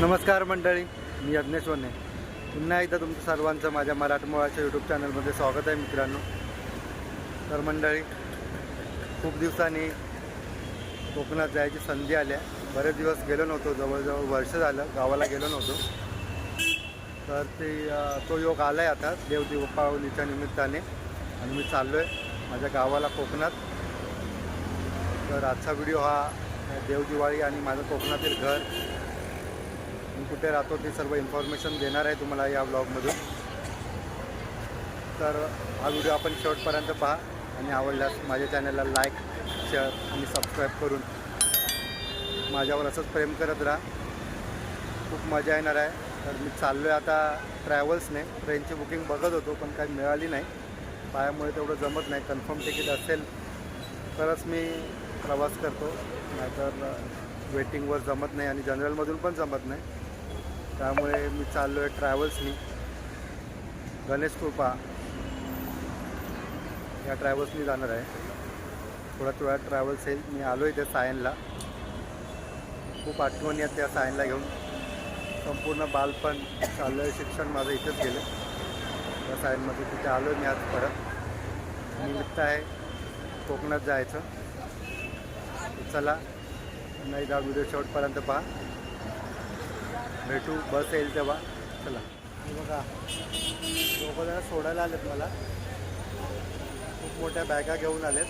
नमस्कार मंडळी मी यज्ञेश वने. पुन्हा एकदा तुमचं सर्वांचं माझ्या मराठमोळाच्या यूट्यूब चॅनलमध्ये स्वागत आहे मित्रांनो. तर मंडळी खूप दिवसांनी कोकणात जायची संधी आल्या. बरेच दिवस गेलो नव्हतो जवळजवळ वर्ष झालं गावाला गेलो नव्हतो. तर ते तो योग आला आहे आता देवदीपावलीच्या निमित्ताने. आणि मी चाललो आहे माझ्या गावाला कोकणात. तर आजचा व्हिडिओ हा देवदिवाळी आणि माझं कोकणातील घर कुठे राहतो ते सर्व इन्फॉर्मेशन देणार आहे तुम्हाला या ब्लॉगमधून तर हा व्हिडिओ आपण शेवटपर्यंत पहा आणि आवडल्यास माझ्या चॅनलला लाईक शेअर आणि सबस्क्राईब करून माझ्यावर असंच प्रेम करत राहा. खूप मजा येणार आहे. तर मी चाललो आहे आता ट्रॅव्हल्सने ट्रेनची बुकिंग बघत होतो पण काही मिळाली नाही. पायामुळे तेवढं जमत नाही. कन्फर्म तिकीट असेल. तरच मी प्रवास करतो. नाहीतर वेटिंगवर जमत नाही आणि जनरलमधून पण जमत नाही. त्यामुळे मी चाललो आहे ट्रॅव्हल्सनी. गणेश कृपा या ट्रॅव्हल्सनी जाणार आहे. थोड्याच वेळात ट्रॅव्हल्स येईल मी आलो आहे त्या सायनला. खूप आठवणी आहेत त्या सायनला घेऊन. संपूर्ण बालपण चाललं आहे शिक्षण माझं इथेच गेलं. त्या सायनमध्ये तिथे आलो आहे मी आज परत. निमित्त आहे कोकणात जायचं. चला नाही जा व्हिडिओ शेवटपर्यंत पहा. भेटू बस येईल तेव्हा. चला. बघा. दोघं जण सोडायला आलेत मला. खूप मोठ्या बॅगा घेऊन आलेत.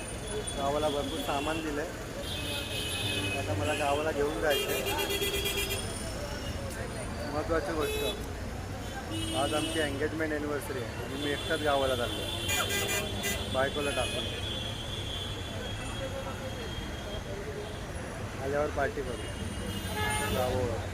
गावाला भरपूर सामान दिलं आहे आता मला गावाला घेऊन जायचं आहे महत्त्वाची गोष्ट. आज आमची एंगेजमेंट ॲनिव्हर्सरी आहे. आणि मी एकटाच गावाला चाललो आहे. बायकोला टाकून. आल्यावर पार्टी करू. गावावर.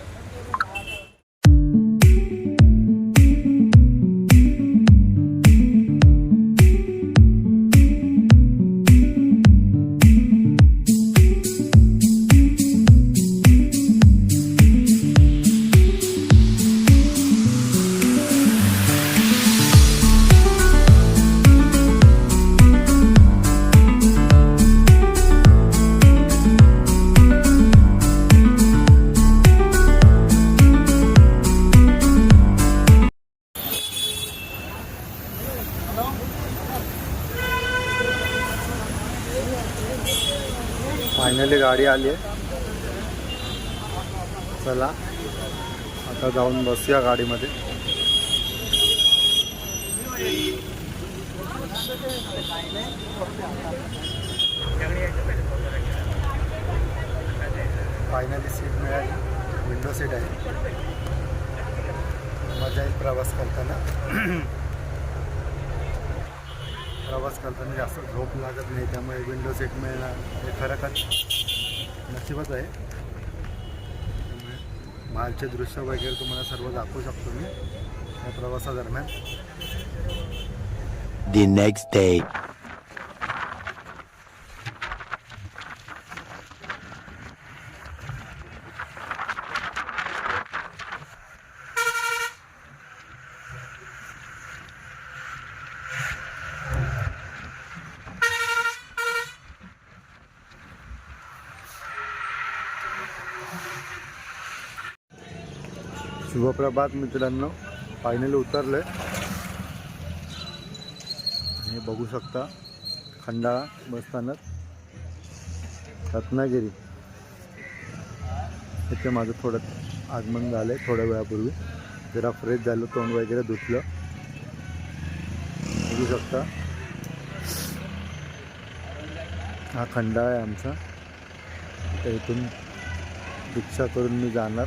आली आहे चला आता जाऊन बसूया गाडीमध्ये. फायनली सीट मिळाली. विंडो सीट आहे. मजा येईल प्रवास करताना. प्रवास करताना जास्त झोप लागत नाही त्यामुळे विंडो सीट मिळणार हे खरंच नशिबच आहे. त्यामुळे दृश्य वगैरे तुम्हाला सर्व दाखवू शकतो मी. या प्रवासादरम्यान. The next day. शुभप्रभात मित्रांनो. फायनली उतरलं आहे हे बघू शकता खंडाळा बसस्थानक रत्नागिरी. इथे माझं थोडं आगमन झालं आहे थोड्या वेळापूर्वी. जरा फ्रेश झालं तोंड वगैरे धुतलं. बघू शकता. हा खंडाळा आहे आमचा. तर इथून रिक्षा करून मी जाणार.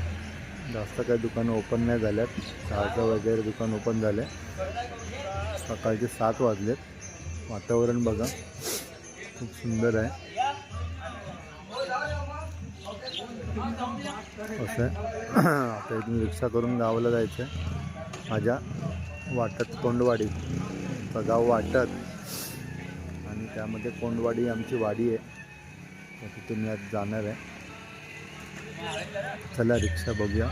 जास्त काही दुकानं ओपन नाही झाल्यात. चहाचं वगैरे दुकान ओपन झालं सकाळचे सात वाजलेत. वातावरण बघा. खूप सुंदर आहे. असं आहे. आता इथून रिक्षा करून गावाला जायचं आहे माझ्या वाटत कोंडवाडी. गाव वाटत. आणि त्यामध्ये कोंडवाडी आमची वाडी आहे. तर तिथे मी आज जाणार आहे. चला रिक्षा बघूया.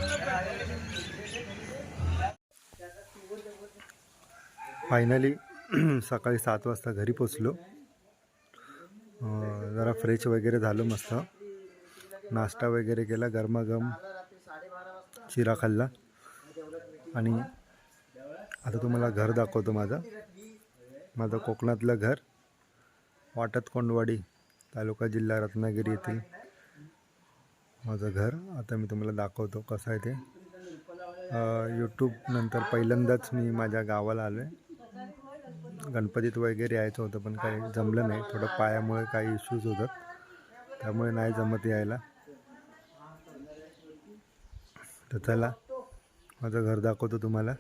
फायनली सकाळी सात वाजता घरी पोचलो. जरा फ्रेश वगैरे झालो मस्त. नाश्ता वगैरे केला गरमागरम चिरा खाल्ला. आणि आता तुम्हाला घर दाखवतो माझं. माझं कोकणातलं घर वाटत कोंडवाडी तालुका जिल्हा रत्नागिरी येथील. माझं घर. आता मी तुम्हाला दाखवतो कसं आहे ते. यूट्यूब नंतर पहिल्यांदाच मी माझ्या गावाला आलो आहे गणपतीत वगैरे यायचं होतं पण काही जमलं नाही. थोडं पायामुळे काही इश्यूज होतात. त्यामुळे नाही जमत यायला. तर चला माझं घर दाखवतो तुम्हाला.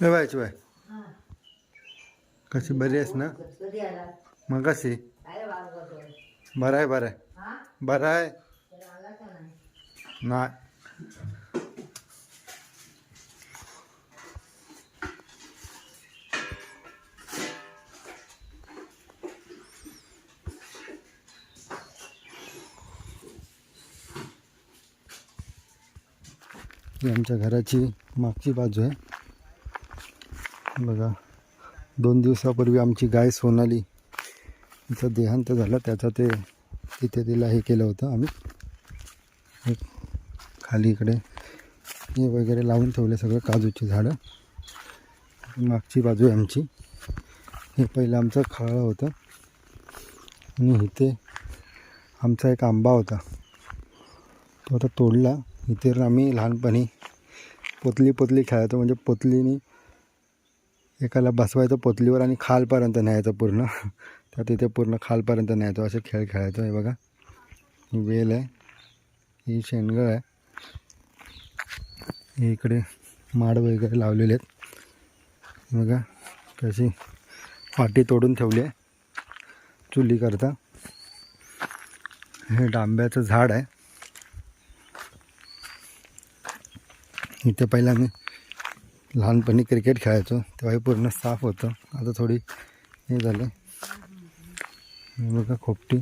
ए बाय बाय. कशी बरी आहेस ना? मग कशी? काय बरं आहे बरं आहे. बरं आहे. नाही. आमच्या घराची मागची बाजू आहे. बघा दोन दिवसापूर्वी आमची गाय सोनाली तिचा देहांत झालं त्याचं ते तिथे तिला हे केलं होतं आम्ही. खाली इकडे हे वगैरे लावून ठेवले सगळं काजूची झाडं. मागची बाजू आहे आमची. हे पहिलं आमचं खळं होतं. आणि इथे आमचा एक आंबा होता. तो आता तोडला. इथे आम्ही लहानपणी पोतली पोतली खेळायचो. म्हणजे पोतलीनी एकाला बसवायचं पोतलीवर आणि खालपर्यंत न्यायचं पूर्ण. तर तिथे पूर्ण खालपर्यंत न्यायचो. असे खेळ खेळायचो हे बघा. ही वेल आहे. ही शेणगळ आहे. इकडे माड वगैरे लावलेले आहेत. बघा. कशी फाटी तोडून ठेवली आहे. चुलीकरता हे डांब्याचं झाड आहे. इथे पहिला मी लहानपणी क्रिकेट खेळायचो. तेव्हाही पूर्ण साफ होतं. आता थोडी हे झालं. बघा खोपटी.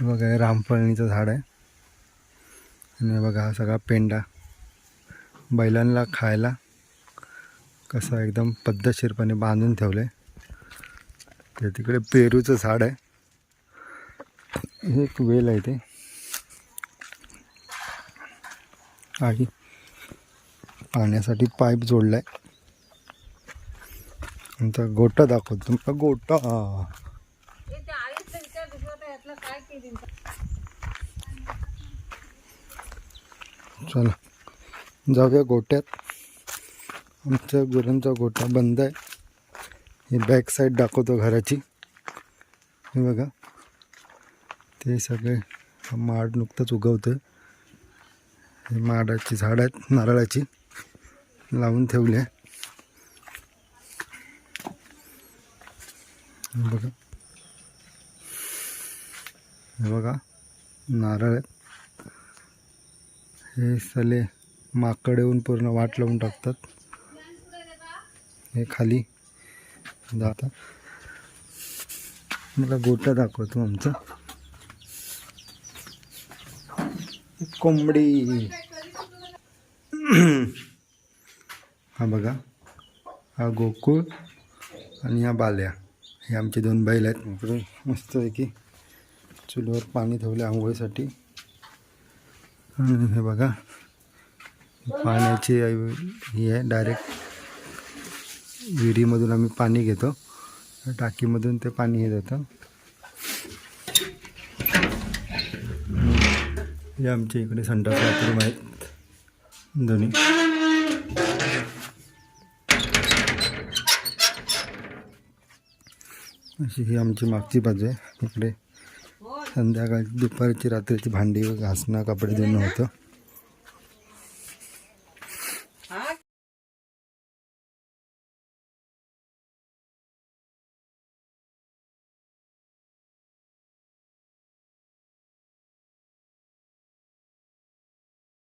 बघा हे रामफळणीचं झाड आहे. आणि बघा हा सगळा पेंडा बैलांना खायला कसं एकदम पद्धतशीरपणे बांधून ठेवलं आहे ते तिकडे पेरूचं झाड आहे. हे एक वेल आहे ते. आणि पाण्यासाठी पाईप जोडला आहे आमचा गोटा दाखवतो तुमचा गोटा. चला जाऊया गोट्यात. आमच्या गुरांचा गोटा बंद आहे. ही बॅक साईड दाखवतो घराची. हे बघा. ते सगळे माड नुकतंच उगवतं हे माडाची झाड आहेत नारळाची. लावून ठेवली आहे. बघा. हे बघा नारळ आहेत. हे सले माकड येऊन पूर्ण वाट लावून टाकतात. हे खाली जातात. मला गोटा दाखवतो आमचा. कोंबडी. हा बघा. हा गोकुळ आणि हा बाल्या. हे आमचे दोन बैल आहेत. इकडे मस्तपैकी चुलीवर पाणी ठेवले आंघोळीसाठी. हे बघा. पाण्याची ही आहे. डायरेक्ट विहिरीमधून आम्ही पाणी घेतो. टाकीमधून ते पाणी हे होतं हे आमच्या इकडे संडास बाथरूम आहेत. दोन्ही अशी ही आमची मागची बाजू आहे. इकडे संध्याकाळची दुपारची रात्रीची भांडी घासणं कपडे धुणं होतं.